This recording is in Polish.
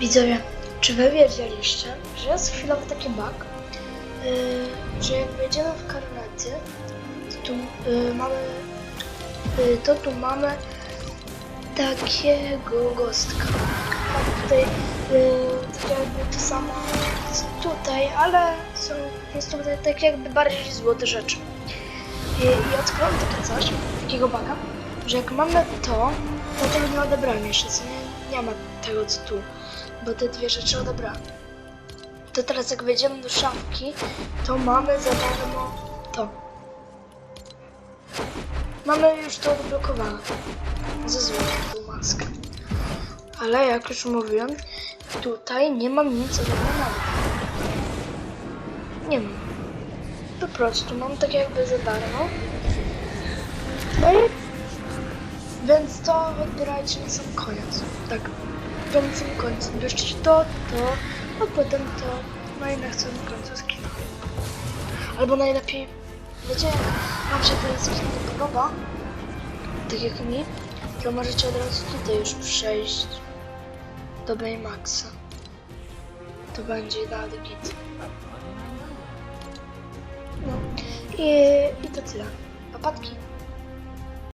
Widzowie, czy wy wiedzieliście, że jest chwilowy taki bug, yy, że jak wejdziemy w karnety, to tu yy, mamy, yy, to tu mamy takiego gostka. A tutaj yy, tak jakby to samo tutaj, ale są, jest tutaj tak jakby bardziej złote rzeczy. I, i odkryłam takie coś, takiego baga, że jak mamy to tego nie odebrałem jeszcze, co nie, nie ma tego co tu, bo te dwie rzeczy odebrałem. To teraz jak wejdziemy do szafki, to mamy za darmo to. Mamy już to odblokowane. Ze złotą tą maskę. Ale jak już mówiłem, tutaj nie mam nic odebranego. Nie mam. Po prostu mam tak jakby za darmo. No i więc to odbierajcie na sam koniec. Tak. Na sam końcu. Bierzcie to, to, a potem to. No i na samym końcu skina. Albo najlepiej, wiecie, jak wam się ten skin nie podoba, tak jak mi, to możecie od razu tutaj już przejść do Baymaxa. To będzie dalej git. No i, i to tyle. Papatki.